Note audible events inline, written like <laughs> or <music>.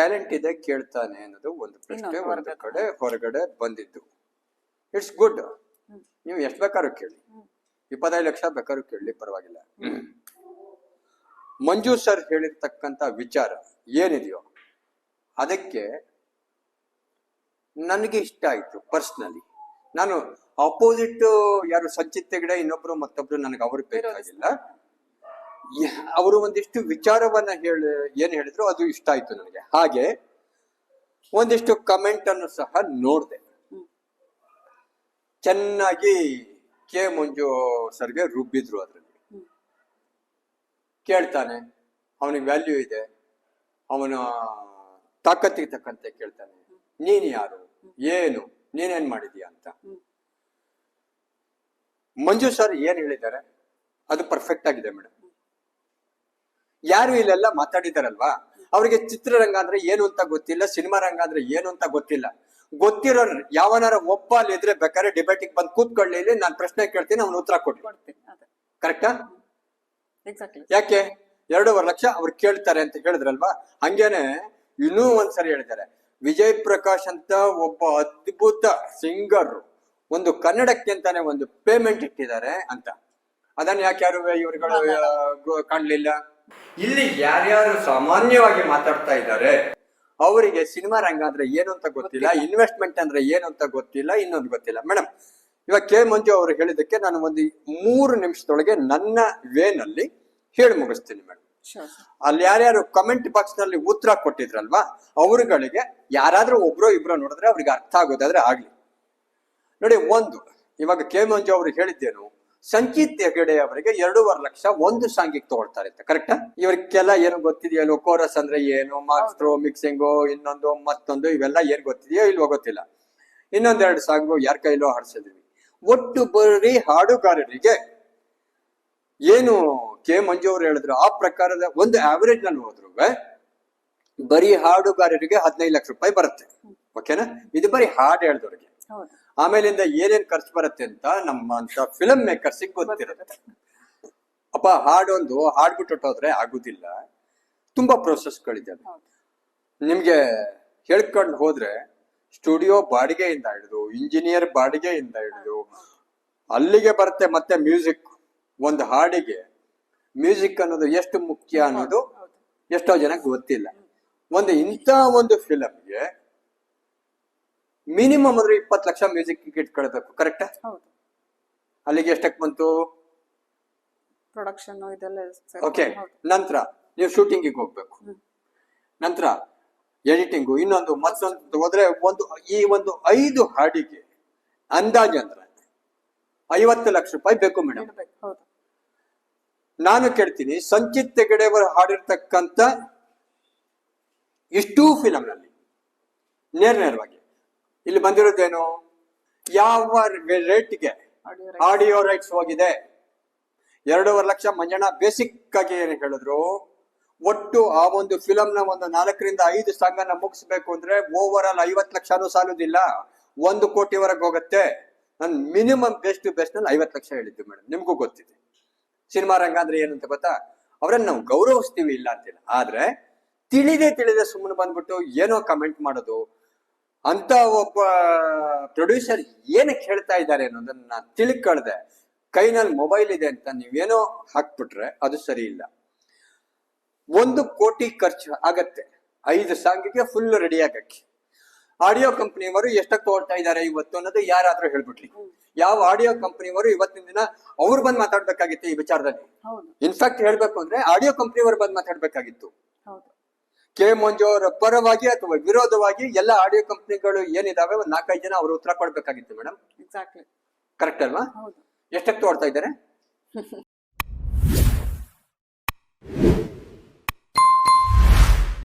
Talent ಇದೆ ಕೇಳ್ತಾನೆ ಅನ್ನೋದು ಒಂದು ಪ್ರಶ್ನೆ ಒಂದು ಕಡೆ ಹೊರಗಡೆ ಬಂದಿದ್ದು. ಇಟ್ಸ್ ಗುಡ್ ನೀವು ಎಷ್ಟು ಬೇಕಾದ್ರೂ ಕೇಳಿ. ಇಪ್ಪತ್ತೈದು ಲಕ್ಷ ಬೇಕಾದ್ರೂ ಕೇಳಲಿ ಪರವಾಗಿಲ್ಲ. ಮಂಜು ಸರ್ ಹೇಳಿರ್ತಕ್ಕಂಥ ವಿಚಾರ ಏನಿದೆಯೋ ಅದಕ್ಕೆ ನನಗೆ ಇಷ್ಟ ಆಯ್ತು ಪರ್ಸ್ನಲಿ. ನಾನು ಅಪೋಸಿಟ್ ಯಾರು ಸಂಚಿತ್ ಹೆಗಡೆ ಇನ್ನೊಬ್ರು ಮತ್ತೊಬ್ರು ನನಗೆ ಅವ್ರಿಗೆ ಬೇಕಾಗಿಲ್ಲ. ಅವರು ಒಂದಿಷ್ಟು ವಿಚಾರವನ್ನ ಹೇಳಿ ಏನ್ ಹೇಳಿದ್ರು ಅದು ಇಷ್ಟ ಆಯ್ತು ನನಗೆ. ಹಾಗೆ ಒಂದಿಷ್ಟು ಕಮೆಂಟ್ ಅನ್ನು ಸಹ ನೋಡಿದೆ. ಚೆನ್ನಾಗಿ ಕೆ ಮಂಜು ಸರ್ಗೆ ರುಬ್ಬಿದ್ರು ಅದ್ರಲ್ಲಿ. ಕೇಳ್ತಾನೆ ಅವನಿಗೆ ವ್ಯಾಲ್ಯೂ ಇದೆ. ಅವನ ತಾಕತ್ತಿಗೆ ತಕ್ಕಂತೆ ಕೇಳ್ತಾನೆ. ನೀನ್ ಯಾರು? ಏನು? ನೀನೇನ್ ಮಾಡಿದೀಯ ಅಂತ. ಮಂಜು ಸರ್ ಏನ್ ಹೇಳಿದ್ದಾರೆ? ಅದು ಪರ್ಫೆಕ್ಟ್ ಆಗಿದೆ ಮೇಡಮ್ ಯಾರು ಇಲ್ಲೆಲ್ಲ ಮಾತಾಡಿದಾರಲ್ವಾ? ಅವರಿಗೆ ಚಿತ್ರರಂಗ ಅಂದ್ರೆ ಏನು ಅಂತ ಗೊತ್ತಿಲ್ಲ ಸಿನಿಮಾ ರಂಗ ಅಂದ್ರೆ ಏನು ಅಂತ ಗೊತ್ತಿಲ್ಲ. ಗೊತ್ತಿರೋ ಯಾವನಾರ ಒಬ್ಬ ಅಲ್ಲಿ ಇದ್ರೆ ಬೇಕಾದ್ರೆ ಡಿಬೇಟಿಗೆ ಬಂದು ಕೂತ್ಕೊಳ್ಳಿ ಇಲ್ಲಿ ನಾನು ಪ್ರಶ್ನೆ ಕೇಳ್ತೀನಿ ಅವ್ನು ಉತ್ತರ ಕೊಟ್ಟು ಕರೆಕ್ಟಾ ಯಾಕೆ? ಎರಡೂವರೆ ಲಕ್ಷ ಅವ್ರು ಕೇಳ್ತಾರೆ ಅಂತ ಹೇಳಿದ್ರಲ್ವಾ? ಹಂಗೇನೆ ಇನ್ನೂ ಒಂದ್ಸರಿ ಹೇಳಿದ್ದಾರೆ. ವಿಜಯ್ ಪ್ರಕಾಶ್ ಅಂತ ಒಬ್ಬ ಅದ್ಭುತ ಸಿಂಗರ್ ಒಂದು ಕನ್ನಡಕ್ಕೆ ಅಂತಾನೆ ಒಂದು ಪೇಮೆಂಟ್ ಇಟ್ಟಿದ್ದಾರೆ ಅಂತ. ಅದನ್ನ ಯಾಕೆ ಯಾರು ಇವರುಗಳು ಕಾಣ್ಲಿಲ್ಲ? ಇಲ್ಲಿ ಯಾರ್ಯಾರು ಸಾಮಾನ್ಯವಾಗಿ ಮಾತಾಡ್ತಾ ಇದ್ದಾರೆ ಅವರಿಗೆ ಸಿನಿಮಾ ರಂಗ ಅಂದ್ರೆ ಏನು ಅಂತ ಗೊತ್ತಿಲ್ಲ ಇನ್ವೆಸ್ಟ್ಮೆಂಟ್ ಅಂದ್ರೆ ಏನು ಅಂತ ಗೊತ್ತಿಲ್ಲ ಇನ್ನೊಂದು ಗೊತ್ತಿಲ್ಲ. ಮೇಡಮ್ ಇವಾಗ ಕೆ ಮಂಜು ಅವರು ಹೇಳಿದಕ್ಕೆ ನಾನು ಒಂದು ಮೂರು ನಿಮಿಷದೊಳಗೆ ನನ್ನ ವೇನಲ್ಲಿ ಹೇಳಿ ಮುಗಿಸ್ತೀನಿ ಮೇಡಮ್ ಅಲ್ಲಿ ಯಾರ್ಯಾರು ಕಮೆಂಟ್ ಬಾಕ್ಸ್ನಲ್ಲಿ ಉತ್ತರ ಕೊಟ್ಟಿದ್ರಲ್ವಾ ಅವರುಗಳಿಗೆ ಯಾರಾದ್ರೂ ಒಬ್ರೋ ಇಬ್ರೋ ನೋಡಿದ್ರೆ ಅವ್ರಿಗೆ ಅರ್ಥ ಆಗೋದಾದ್ರೆ ಆಗ್ಲಿ. ನೋಡಿ ಒಂದು ಇವಾಗ ಕೆ ಮಂಜು ಅವರು ಹೇಳಿದ್ದೇನು ಸಂಚಿತ್ ಹೆಗಡೆ ಅವರಿಗೆ ಎರಡೂವರೆ ಲಕ್ಷ ಒಂದು ಸಾಂಗಿಗೆ ತಗೊಳ್ತಾರೆ ಅಂತ. ಕರೆಕ್ಟಾ ಇವ್ರಿಗೆಲ್ಲ ಏನು ಗೊತ್ತಿದೆಯೋ ಕೋರಸ್ ಅಂದ್ರೆ ಏನು ಮಾಸ್ಟ್ರು ಮಿಕ್ಸಿಂಗು ಇನ್ನೊಂದು ಮತ್ತೊಂದು ಇವೆಲ್ಲ ಏನ್ ಗೊತ್ತಿದೆಯೋ ಇಲ್ವೋ ಗೊತ್ತಿಲ್ಲ. ಇನ್ನೊಂದೆರಡು ಸಾಂಗು ಯಾರ ಕೈಲೋ ಹಾಡ್ಸಿದ್ವಿ. ಒಟ್ಟು ಬರೀ ಹಾಡುಗಾರರಿಗೆ ಏನು ಕೆ ಮಂಜು ಅವರು ಹೇಳಿದ್ರು ಆ ಪ್ರಕಾರದ ಒಂದು ಆವರೇಜ್ನಲ್ಲಿ ಹೋದ್ರು ಬರೀ ಹಾಡುಗಾರರಿಗೆ ಹದಿನೈದು ಲಕ್ಷ ರೂಪಾಯಿ ಬರುತ್ತೆ. ಓಕೆನಾ ಇದು ಬರೀ ಹಾಡು ಹೇಳ್ದವ್ರಿಗೆ ಆಮೇಲಿಂದ ಏನೇನ್ ಖರ್ಚು ಬರುತ್ತೆ ಅಂತ ನಮ್ಮಂತ ಫಿಲಂ ಮೇಕರ್ಸ್ ಗೊತ್ತಿರುತ್ತೆ. ಅಪ್ಪ ಹಾಡೊಂದು ಹಾಡ್ಬಿಟ್ಟು ಹೋದ್ರೆ ಆಗುದಿಲ್ಲ. ತುಂಬಾ ಪ್ರೊಸೆಸ್ಗಳಿದ್ದಾವೆ ನಿಮ್ಗೆ ಹೇಳ್ಕೊಂಡು ಹೋದ್ರೆ ಸ್ಟುಡಿಯೋ ಬಾಡಿಗೆಯಿಂದ ಹಿಡಿದು ಇಂಜಿನಿಯರ್ ಬಾಡಿಗೆಯಿಂದ ಹಿಡಿದು ಅಲ್ಲಿಗೆ ಬರುತ್ತೆ ಮತ್ತೆ ಮ್ಯೂಸಿಕ್ ಒಂದು ಹಾಡಿಗೆ. ಮ್ಯೂಸಿಕ್ ಅನ್ನೋದು ಎಷ್ಟು ಮುಖ್ಯ ಅನ್ನೋದು ಎಷ್ಟೋ ಜನಕ್ಕೆ ಗೊತ್ತಿಲ್ಲ. ಒಂದು ಇಂಥ ಒಂದು ಫಿಲಮ್ಗೆ ಮಿನಿಮಮ್ ಅಂದ್ರೆ ಇಪ್ಪತ್ತು ಲಕ್ಷ ಮ್ಯೂಸಿಕ್ ಇಟ್ಕೊಳ್ಬೇಕು ಕರೆಕ್ಟಾ ಹೌದು. ಅಲ್ಲಿಗೆ ಎಷ್ಟಕ್ಕೆ ಬಂತು? ಪ್ರೊಡಕ್ಷನ್ ಇದೆಲ್ಲ ಓಕೆ ಹೌದು. ನಂತರ ನೀವು ಶೂಟಿಂಗಿಗೆ ಹೋಗ್ಬೇಕು. ಹ್ಮ್. ನಂತರ ಎಡಿಟಿಂಗು ಇನ್ನೊಂದು ಮತ್ತೊಂದು ಹೋದ್ರೆ ಒಂದು ಈ ಒಂದು ಐದು ಹಾಡಿಗೆ ಅಂದಾಜು ಅಂದ್ರೆ ಐವತ್ತು ಲಕ್ಷ ರೂಪಾಯಿ ಬೇಕು ಮೇಡಮ್ ಹೌದು. ನಾನು ಕೇಳ್ತೀನಿ ಸಂಚಿತ್ ಹಾಡಿರ್ತಕ್ಕಂತ ಹಾಡಿರ್ತಕ್ಕಂಥ ಇಷ್ಟೂ ಫಿಲಂನಲ್ಲಿ ನೇರ ನೇರವಾಗಿ ಇಲ್ಲಿ ಬಂದಿರೋದೇನು? ಯಾವ ರೇಟ್ಗೆ ಆಡಿಯೋ ರೈಟ್ಸ್ ಹೋಗಿದೆ. ಎರಡೂವರೆ ಲಕ್ಷ ಮಂಜಣ್ಣ ಬೇಸಿಕ್ ಆಗಿ ಏನು ಹೇಳಿದ್ರು? ಒಟ್ಟು ಆ ಒಂದು ಫಿಲಂನ ಒಂದು ನಾಲ್ಕರಿಂದ ಐದು ಸಾಂಗನ್ನ ಮುಗಿಸ್ಬೇಕು ಅಂದ್ರೆ ಓವರ್ ಆಲ್ ಐವತ್ತು ಲಕ್ಷನೂ ಸಾಲುದಿಲ್ಲ. ಒಂದು ಕೋಟಿವರೆಗೆ ಹೋಗುತ್ತೆ. ನಾನು ಮಿನಿಮಮ್ ಬೆಸ್ಟ್ ಬೆಸ್ಟ್ನಲ್ಲಿ ಐವತ್ತು ಲಕ್ಷ ಹೇಳಿದ್ದು ಮೇಡಮ್ ನಿಮಗೂ ಗೊತ್ತಿದೆ. ಸಿನಿಮಾ ರಂಗ ಅಂದ್ರೆ ಏನಂತ ಗೊತ್ತಾ? ಅವರನ್ನ ನಾವು ಗೌರವಿಸ್ತೀವಿ ಇಲ್ಲ ಅಂತಿಲ್ಲ. ಆದ್ರೆ ತಿಳಿದೇ ತಿಳಿದೇ ಸುಮ್ಮನೆ ಬಂದ್ಬಿಟ್ಟು ಏನೋ ಕಮೆಂಟ್ ಮಾಡೋದು ಅಂತ ಒಬ್ಬ ಪ್ರೊಡ್ಯೂಸರ್ ಏನಕ್ಕೆ ಹೇಳ್ತಾ ಇದ್ದಾರೆ ಅನ್ನೋದನ್ನ ನಾನು ತಿಳ್ಕೊಳ್ದೆ. ಕೈನಲ್ಲಿ ಮೊಬೈಲ್ ಇದೆ ಅಂತ ನೀವೇನೋ ಹಾಕ್ಬಿಟ್ರೆ ಅದು ಸರಿ ಇಲ್ಲ. ಒಂದು ಕೋಟಿ ಖರ್ಚು ಆಗತ್ತೆ. ಐದು ಸಾಂಗಿಗೆ ಫುಲ್ ರೆಡಿ ಆಗಕ್ಕೆ. ಆಡಿಯೋ ಕಂಪನಿಯವರು ಎಷ್ಟಕ್ಕೆ ತಗೊಳ್ತಾ ಇದ್ದಾರೆ ಇವತ್ತು ಅನ್ನೋದು ಯಾರಾದ್ರೂ ಹೇಳ್ಬಿಟ್ರಿ. ಯಾವ ಆಡಿಯೋ ಕಂಪನಿಯವರು ಇವತ್ತಿನ ದಿನ ಅವ್ರು ಬಂದ್ ಮಾತಾಡ್ಬೇಕಾಗಿತ್ತು ಈ ವಿಚಾರದಲ್ಲಿ. ಇನ್ಫ್ಯಾಕ್ಟ್ ಹೇಳ್ಬೇಕು ಅಂದ್ರೆ ಆಡಿಯೋ ಕಂಪನಿಯವರು ಬಂದ್ ಮಾತಾಡ್ಬೇಕಾಗಿತ್ತು. ಕೆ ಮಂಜು ಅವರ ಪರವಾಗಿ ಅಥವಾ ವಿರೋಧವಾಗಿ ಎಲ್ಲ ಆಡಿಯೋ ಕಂಪನಿಗಳು ಏನಿದಾವೆ ಒಂದ್ ನಾಲ್ಕೈದು ಜನ ಅವರು ಉತ್ತರ ಕೊಡ್ಬೇಕಾಗಿತ್ತು ಮೇಡಮ್ ಎಕ್ಸಾಕ್ಟ್ಲಿ ಕರೆಕ್ಟ್ ಅಲ್ವಾ? ಎಷ್ಟಕ್ಕೆ ತೋಡ್ತಾ ಇದ್ದಾರೆ? <laughs>